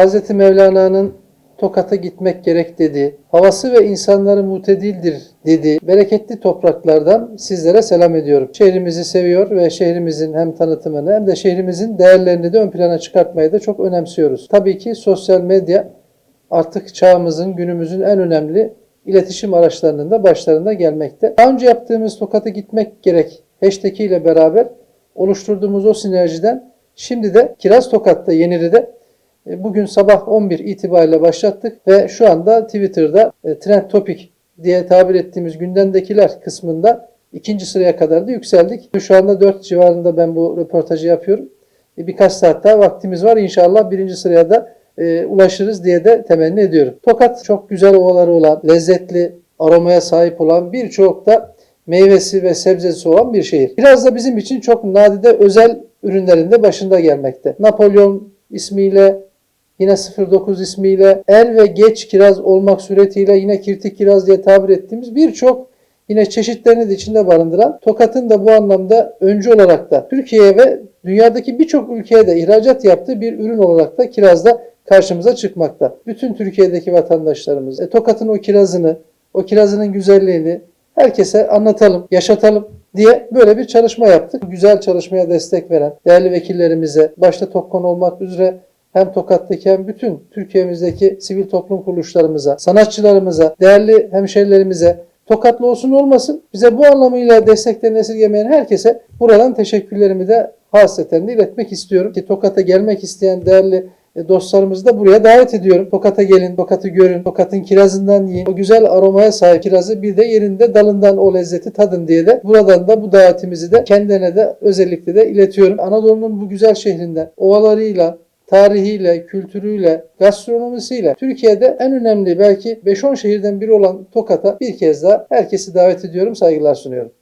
Hazreti Mevlana'nın Tokat'a gitmek gerek dedi. Havası ve insanları mutedildir dedi. Bereketli topraklardan sizlere selam ediyorum. Şehrimizi seviyor ve şehrimizin hem tanıtımını hem de şehrimizin değerlerini de ön plana çıkartmayı da çok önemsiyoruz. Tabii ki sosyal medya artık çağımızın, günümüzün en önemli iletişim araçlarının da başlarında gelmekte. Daha önce yaptığımız Tokat'a gitmek gerek hashtag ile beraber oluşturduğumuz o sinerjiden şimdi de Kiraz Tokat'ta Yenire'de e, bugün sabah 11 itibariyle başlattık ve şu anda Twitter'da e, Trend Topic diye tabir ettiğimiz gündemdekiler kısmında ikinci sıraya kadar da yükseldik. Şu anda 4 civarında ben bu röportajı yapıyorum. E, Birkaç saat daha vaktimiz var. İnşallah birinci sıraya da e, ulaşırız diye de temenni ediyorum. Tokat çok güzel ovaları olan, lezzetli, aromaya sahip olan birçok da meyvesi ve sebzesi olan bir şehir. Biraz da bizim için çok nadide özel ürünlerin de başında gelmekte. Napolyon ismiyle yine 09 ismiyle er ve geç kiraz olmak suretiyle yine kirtik kiraz diye tabir ettiğimiz birçok yine çeşitlerini de içinde barındıran Tokat'ın da bu anlamda öncü olarak da Türkiye'ye ve dünyadaki birçok ülkeye de ihracat yaptığı bir ürün olarak da kirazda karşımıza çıkmakta. Bütün Türkiye'deki vatandaşlarımız e, Tokat'ın o kirazını, o kirazının güzelliğini herkese anlatalım, yaşatalım diye böyle bir çalışma yaptık. Güzel çalışmaya destek veren değerli vekillerimize, başta Tokkon olmak üzere hem Tokat'taki hem bütün Türkiye'mizdeki sivil toplum kuruluşlarımıza, sanatçılarımıza, değerli hemşerilerimize, Tokatlı olsun olmasın bize bu anlamıyla desteklerini esirgemeyen herkese buradan teşekkürlerimi de hasreten de iletmek istiyorum. Ki Tokat'a gelmek isteyen değerli e, dostlarımızı da buraya davet ediyorum. Tokat'a gelin, Tokat'ı görün, Tokat'ın kirazından yiyin. O güzel aromaya sahip kirazı bir de yerinde dalından o lezzeti tadın diye de buradan da bu davetimizi de kendine de özellikle de iletiyorum. Anadolu'nun bu güzel şehrinden ovalarıyla, tarihiyle, kültürüyle, gastronomisiyle Türkiye'de en önemli belki 5-10 şehirden biri olan Tokat'a bir kez daha herkesi davet ediyorum, saygılar sunuyorum.